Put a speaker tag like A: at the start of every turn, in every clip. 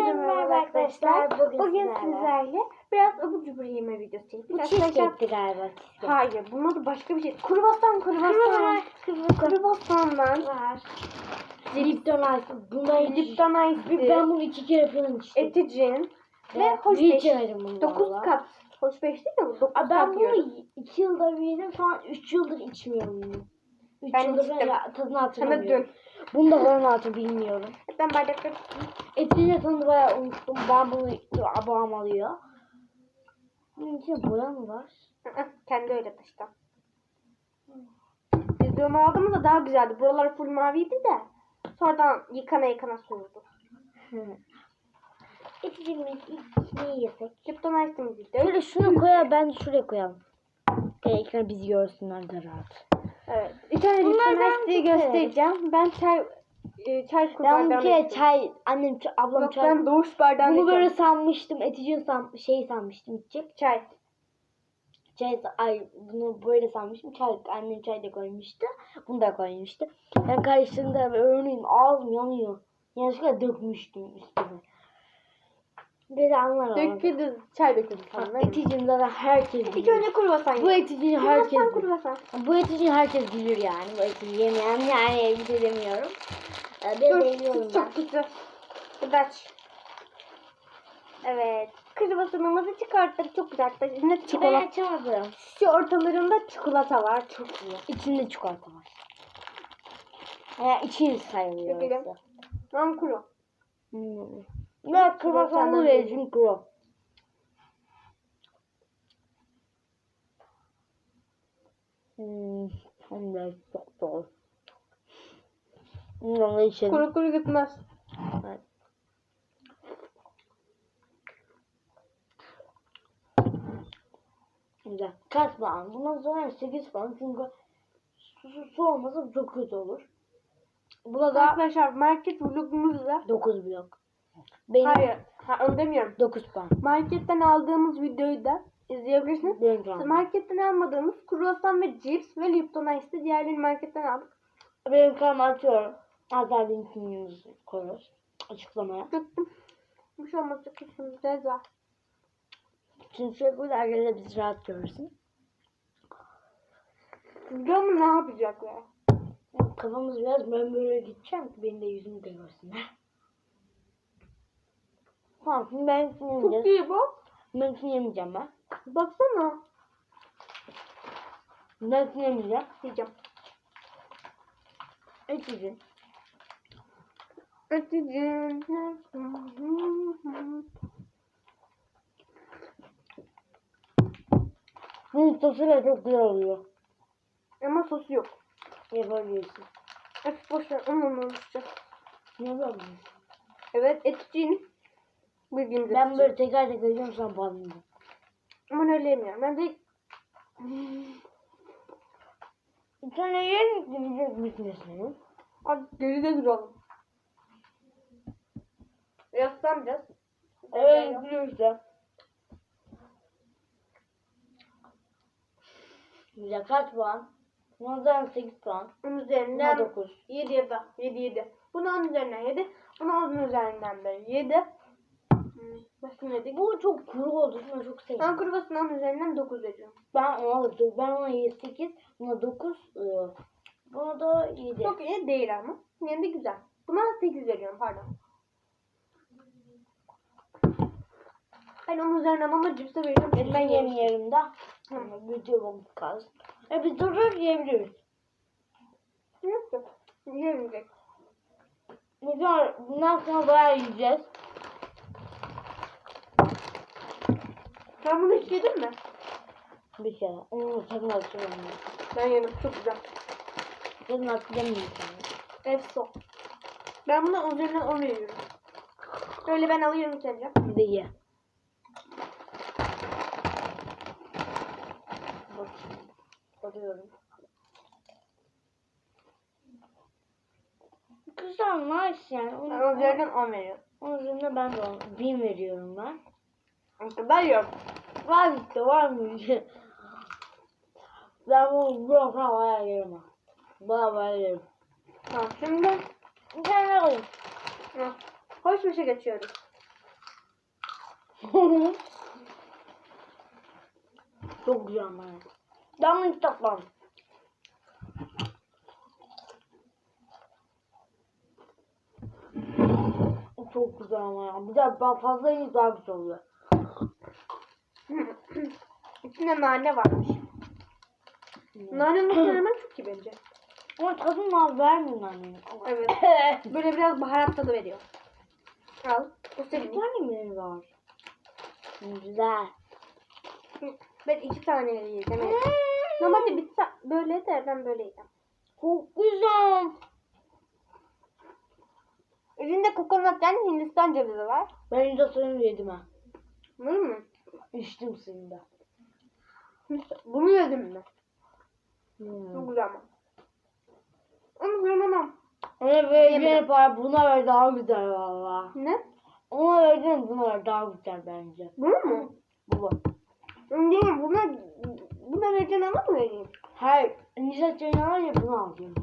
A: Herkese merhaba arkadaşlar.
B: Bugün
A: Bugün,
B: sizlerle-
A: sizlerle biraz abur cubur yeme videosu çektik.
B: Bu cheesecake'ti galiba. cheesecake.
A: Hayır, bunun adı başka bir şey. Kruvasan, kruvasan. Kruvasandan
B: Var. Lipton Ice. Bunlar
A: Lipton Ice,
B: Ben bunu iki kere falan içtim.
A: eticin ve hoş beş.
B: içemedim bunu
A: 9
B: valla.
A: kat. Hoş beş değil mi? 9
B: Aa, ben
A: kat
B: bunu iki yılda bir yedim. Şu an üç yıldır içmiyorum bunu. Üç
A: Ben
B: yıldır
A: içtim.
B: tadını hatırlamıyorum.
A: dün.
B: Bunu da var mı hatır bilmiyorum.
A: Ben bardakta
B: Etini tadını bayağı unuttum. Ben bunu babam alıyor. Bunun içinde boya mı var?
A: kendi öyle taşıdım. Biz de onu aldığımızda daha güzeldi. Buralar full maviydi de. Sonradan yıkana yıkana soğudu.
B: Eticimiz ilk ne yesek?
A: Lipton Ice'ımız işte.
B: Şöyle şunu koyalım. Ben şuraya koyalım. E, ekran bizi görsünler de rahat.
A: Evet. Bir tane
B: çok
A: göstereceğim. Ben çay e, çay
B: Ben bir kere çay, annem, ç- ablam
A: Yok
B: çay.
A: ben doğuş bardağını
B: Bunu böyle sanmıştım. Eticin san, şey sanmıştım içecek.
A: Çay.
B: Çay, ay bunu böyle sanmıştım. Çay, annem çay da koymuştu. Bunu da koymuştu. Ben karıştığımda örneğin ağzım yanıyor. Yanlışlıkla dökmüştüm üstüne. Bir de anlar.
A: Döküldü. Çay döküldü sana.
B: Eticin zaten herkes
A: İlk
B: bilir.
A: önce kruvasan
B: Bu eticini herkes bilir.
A: kruvasan.
B: Bu eticini herkes bilir yani. Bu etici yemeyen yani bir şey demiyorum. Ee, Ben de yiyorum ben.
A: Çok güzel. Gıdaç. Evet. Kruvasanımızı çıkarttık. Çok güzel. İçinde
B: Ben
A: çikolata.
B: açamadım.
A: Şu ortalarında çikolata var. Çok iyi.
B: İçinde çikolata var. Ya içi sayılıyor. Orası.
A: Nam kuru.
B: Hmm. Ben
A: Çikolatanın-
B: rejim kuru. Hmm. Hem de çok doğru. Onu içelim.
A: Kuru kuru gitmez.
B: Evet. Kaç puan? Bundan sonra 8 puan çünkü su, su, olmasa çok kötü olur. Buna da
A: Arkadaşlar market vlogumuzda.
B: 9 blok. Benim
A: Hayır. Ha, onu demiyorum.
B: 9 puan.
A: Marketten aldığımız videoyu da izleyebilirsiniz.
B: Benim puan.
A: Marketten almadığımız kruvasan ve cips ve Lipton Ice'de diğerlerini marketten aldık.
B: Benim kanalımı açıyorum. Hatta linkini koyuyoruz. Açıklamaya.
A: Döktüm. Bir şey olmaz. Kesin ceza.
B: Çünkü sürekli herkese bizi rahat görsün.
A: Biliyor musun ne yapacaklar?
B: Kafamız biraz ben böyle gideceğim ki benim de yüzümü de görsünler. Tamam şimdi ben hepsini
A: Çok
B: yemeyeceğim.
A: iyi bu.
B: Ben hepsini yemeyeceğim ben.
A: Baksana.
B: Ben hepsini yemeyeceğim.
A: Diyeceğim.
B: Et için.
A: Ötücüm.
B: Bunun sosuyla çok güzel oluyor.
A: Ama sosu yok.
B: Yapabiliyorsun.
A: Öf boş ver. Onu unutacağım.
B: Ne yapıyorsun?
A: Evet etçin. Bildiğimiz
B: Ben böyle teker teker yiyorum sen puanlayacağım.
A: Ama öyle yemiyorum. Ben de
B: Bir tane yer mi yiyecek bitmesin?
A: Abi geride duralım. Yaslan biraz.
B: Evet biliyorsun. Güzel kaç puan? Bundan 8 puan.
A: Onun
B: Buna
A: üzerinden
B: 9.
A: 7 ya da 7 7. Bunu onun üzerinden 7. Bunu üzerinden de 7. Dedik?
B: Bu çok kuru oldu. Şunu çok sevdim.
A: Ben kurubasının onun üzerinden 9 veriyorum.
B: Ben ona ben ona 8, buna 9, buna da 7.
A: Çok iyi değil ama. Yine de güzel. Buna 8 veriyorum pardon. Ben onun üzerinden ama cipse veriyorum.
B: Ben
A: Ben
B: yemeyelim de. Ama video kalsın. E biz durur yiyebiliriz.
A: Yok yok. Yemeyecek.
B: Bundan, bundan sonra bayağı yiyeceğiz.
A: Sen bunu hiç yedin mi?
B: Bir kere. Onu tadını hatırlamıyorum.
A: Ben yedim. Çok güzel.
B: Tadını hatırlamıyorum.
A: Efso. Ben buna üzerinden 10 veriyorum. Böyle ben alıyorum.
B: Bir de ye. Bak. Bakıyorum. Güzel nice yani.
A: Ben
B: Onun,
A: onun üzerinden 10 veriyorum.
B: onun üzerine ben de on- bin veriyorum ben.
A: Kadar yok.
B: Var işte var mı? ben bunu bu falan bayağı yerim ha. Bayağı bayağı yerim.
A: Tamam şimdi
B: Bir tane koyayım.
A: hoş bir şey geçiyoruz.
B: Çok güzel ama. Ben hiç tatmam. Çok güzel ama ya. Bir de ben fazla yiyince daha güzel oluyor.
A: İçinde nane varmış. Nane muhtemelen çok iyi bence.
B: Ama tadını az vermiyor annem.
A: Evet. Böyle biraz baharat tadı veriyor. Al. Bu
B: Bir
A: senin.
B: tane mi var? Güzel.
A: Ben iki tane yiyeceğim. Evet. Normalde bir ta- böyle de ben böyle yiyeceğim.
B: Çok güzel.
A: Üzerinde kokonat yani Hindistan cevizi var.
B: Ben de suyunu yedim ha.
A: Değil mi?
B: İçtim suyunu da.
A: Bunu yedim mi?
B: Hmm.
A: Çok güzel ama. Onu yemem.
B: Ona vereceğin para buna ver daha güzel valla.
A: Ne?
B: Ona vereceğin buna ver daha güzel bence.
A: Bunu mu?
B: Bu.
A: Değil. Buna, buna vereceğin ama mı vereyim?
B: Hayır. Nişat çayını alınca bunu alacağım.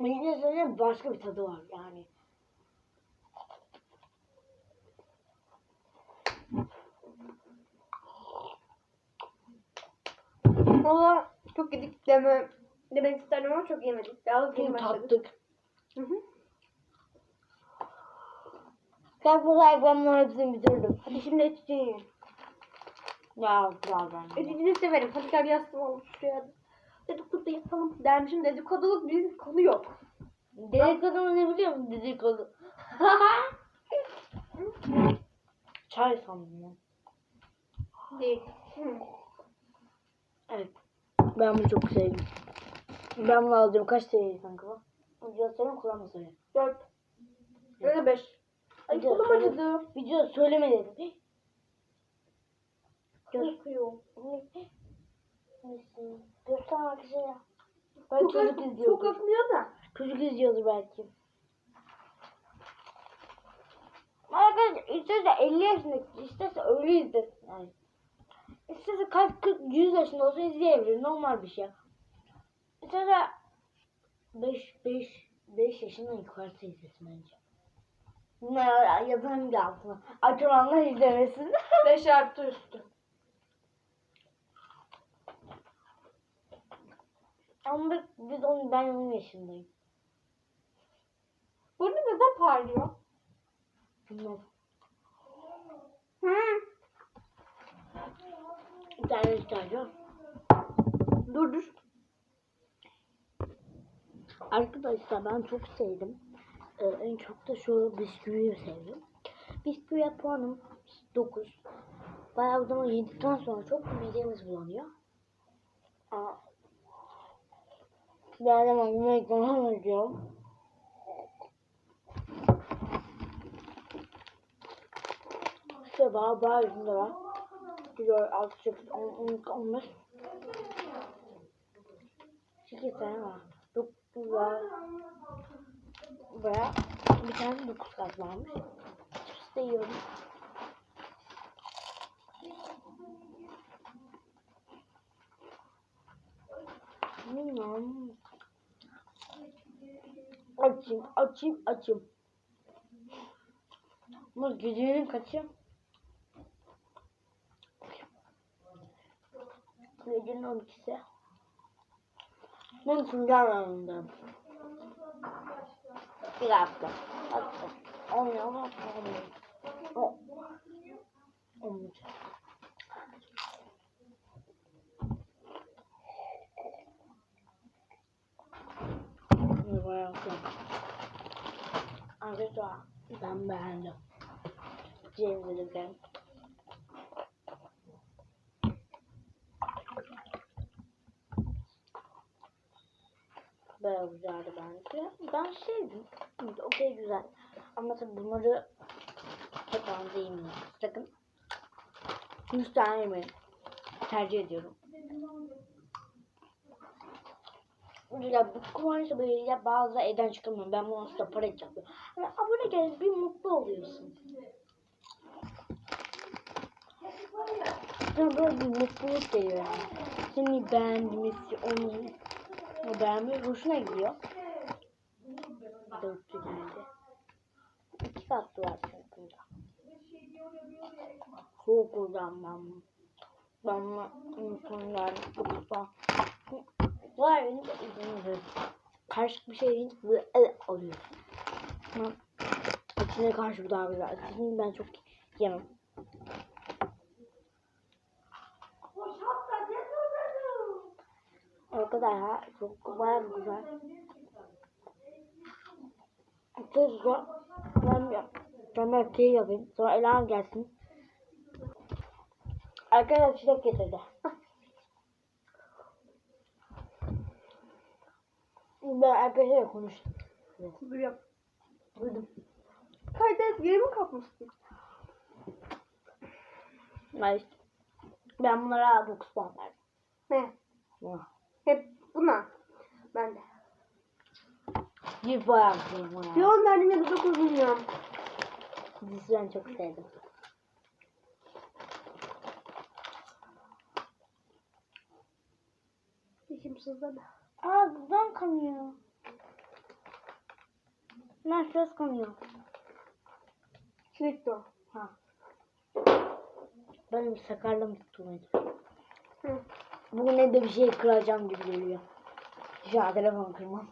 B: Nişat çayının başka bir tadı var yani.
A: Valla çok yedik deme, demek isterdim ama çok yemedik. Daha yeni başladık. Hı hı.
B: Kalk bu kalk ben bunların hepsini bitirdim.
A: Hadi şimdi etici yiyin.
B: Ya güzel bence.
A: Eticini severim. Hadi gel yaslanalım şuraya. Dedikodu yapalım dermişim. Dedikoduluk bir konu yok.
B: Dedikodu ne biliyor musun? Dedikodu. Çay sandım ya.
A: Değil. Hı.
B: Evet. Ben bunu çok sevdim. Ben bunu alacağım. Kaç TL kanka bu? Video söyleyeyim kulağıma söyle.
A: Dört. Ya da beş. Ay
B: Video
A: kolum
B: söyle-
A: acıdı.
B: Video söyleme dedim.
A: Yakıyor.
B: Göster arkadaşlar. Ben
A: Çok,
B: çocuk
A: çok
B: izliyordur.
A: akmıyor da.
B: Çocuk izliyordur belki. Arkadaşlar isterse 50 yaşında isterse öyle izlesin yani. İsterse kaç 40 100 yaşında olsa izleyebilir normal bir şey. İsterse 5 5 5 yaşından yukarısı izlesin bence. Ne yazarım bir altına. Aç olanlar izlemesin.
A: Beş artı üstü.
B: Ama biz- biz on, ben 10 yaşındayım.
A: Burada neden parlıyor?
B: Bilmem.
A: Hı.
B: Tane ihtiyacım.
A: Dur dur.
B: Arkadaşlar ben çok sevdim. Ee, en çok da şu bisküviyi sevdim. Bisküviye puanım 9. Bayağı zaman yedikten sonra çok midemiz bulanıyor. Aa. De yemek falan ediyorum. İşte daha daha yüzünde var. Güzel 6, 8, 10, 12, 15. 8 tane var. 9 var. Baya bir tane 9 kat varmış. Cips de yiyorum. Bilmiyorum. Açayım, açayım, açayım. Ama gecenin kaçı? Gecenin 12'si. Ben Tuncay yanındayım. Bir hafta. Hatta. Olmuyor ama olmuyor. O. Olmuyor. Ne bayağı güzel. Arkadaşlar ben beğendim. Cevizli ben. Bayağı güzeldi bence. Ben sevdim. Evet, Okey güzel. Ama tabii bunları tek anda yemiyorum. Sakın 100 tane yemeyin. Tercih ediyorum. Ya bu kumarsa böyle ya bazı evden çıkamıyorum. Ben bunu aslında para yapıyorum. Hani abone gelince bir mutlu oluyorsun. Sana böyle bir mutluluk geliyor yani. Seni beğenmesi, onu o beğenmeyi hoşuna gidiyor. Dörtlü geldi. İki katlı var çünkü çok koyacağım ben. Ben insanlar yoksa var benim de izin Karışık bir şey deyince böyle oluyor. Ama içine karşı bu daha güzel. Sizin ben çok yemem. Ha. Çok bayağı güzel. Çok güzel. Ben ben şey yapayım. Sonra Elan gelsin. Arkadaşlar çilek getirdi. Ben arkadaşlarla konuştum.
A: Duyuyorum.
B: Duydum.
A: Kaydet geri mi kapmışsın?
B: Ben bunlara 9 puan verdim.
A: Ne?
B: Vah.
A: Hep buna. Ben de.
B: Bir puan verdim
A: Bir on verdim ya da dokuz bilmiyorum.
B: Dizisi ben çok sevdim.
A: Dişim sızladı.
B: Aa dudağım kanıyor. Nefes kanıyor.
A: Çilek de o.
B: Ha. Benim sakarlığım.
A: Hı.
B: Bugün evde bir şey kıracağım gibi geliyor. Şu an telefonu kırmam.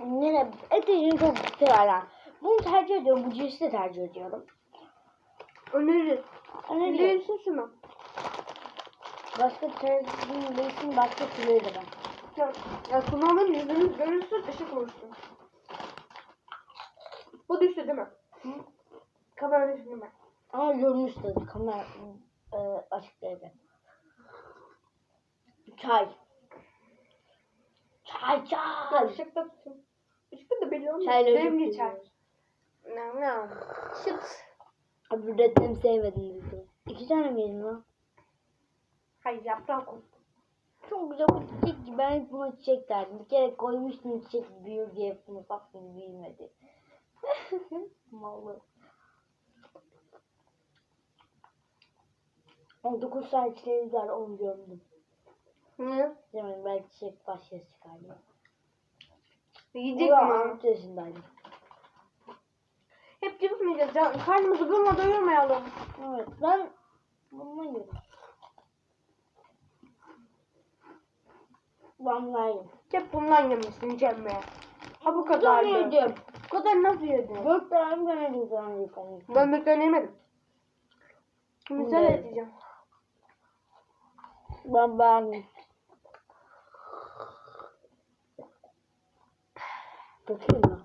B: Yine eteğini çok severler. Bunu tercih ediyorum. Bu cinsi de tercih ediyorum.
A: Öneri. Önerirsin şunu.
B: Başka tercihim değilsin başka türleri de ben.
A: Ya, ya kulağımın yüzünüz görürsün ışık olursun. Bu düştü değil mi?
B: Hı?
A: Kamera düştü değil mi?
B: Ama görmüştü kamera e, açık değildi. Çay. Çay çay.
A: Işıkta tutun. Işıkta da olmuyor.
B: Çayla
A: Benim geçer. Ne ne? Şıt.
B: Abi üretimi sevmedim dedi. İki tane mi yedin lan?
A: Hayır yaprak koy.
B: Çok güzel bu çiçek gibi. Ben hep buna çiçek derdim. Bir kere koymuştum çiçek büyür diye bunu baktım büyümedi. Mallı. 19 tane çiçeğimiz var onu gördüm.
A: Hı?
B: Demedim belki çiçek başka çıkar diye.
A: Yiyecek ama.
B: 6 yaşındaydım.
A: Hep cips mi yiyeceğiz? Can- Karnımızı bununla doyurmayalım.
B: Evet ben bundan yedim. Ben verdim.
A: Hep bundan yemişsin Cemre. Ha bu kadar.
B: yedim.
A: Bu kadar nasıl yedin?
B: Dört tane sana yıkanayım.
A: Ben bir tane yemedim.
B: Evet.
A: edeceğim.
B: Ben beğendim. Dökeyim mi?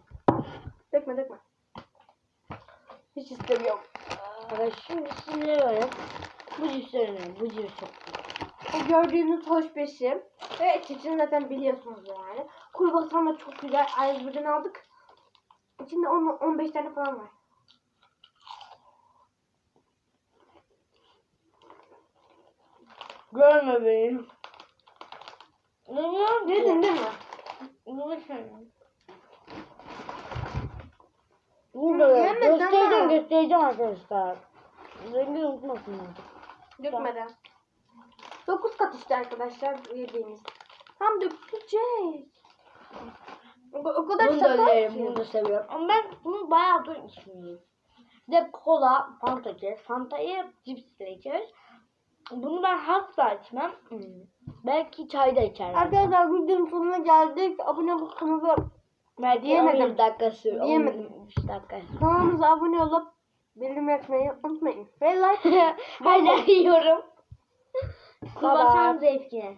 A: Dökme dökme. Hiç istemiyorum.
B: Arkadaşlar şimdi size böyle bu cipsleri önemli. Bu cips çok güzel.
A: O gördüğünüz hoş beşi. Ve çiçeğini zaten biliyorsunuz yani. Kruvasan da çok güzel. Ayrıca aldık. İçinde 10, 15 tane falan var.
B: Görme beni. Ne
A: Yedin değil mi?
B: Sen? Burada
A: Yemedin ama.
B: göstereceğim göstereceğim arkadaşlar. Rengi unutmasınlar.
A: Dökmeden. 9 kat işte arkadaşlar yediğimiz. Tam dökecek. O, o kadar
B: Bunu da
A: ki.
B: bunu da seviyorum. Ama ben bunu bayağıdır içmiyorum. Bir de kola, fanta içeriz. Fantayı cipsle içeriz. Bunu ben asla içmem. Hmm. Belki çayda içerim.
A: Arkadaşlar videonun sonuna geldik. Abone butonumuza
B: Belki
A: diyemedim.
B: 11 dakika sür.
A: Diyemedim.
B: 15 dakika.
A: kanalımıza abone olup bildirim yapmayı unutmayın. Ve like
B: Hala yiyorum. Kurbasan zevkine.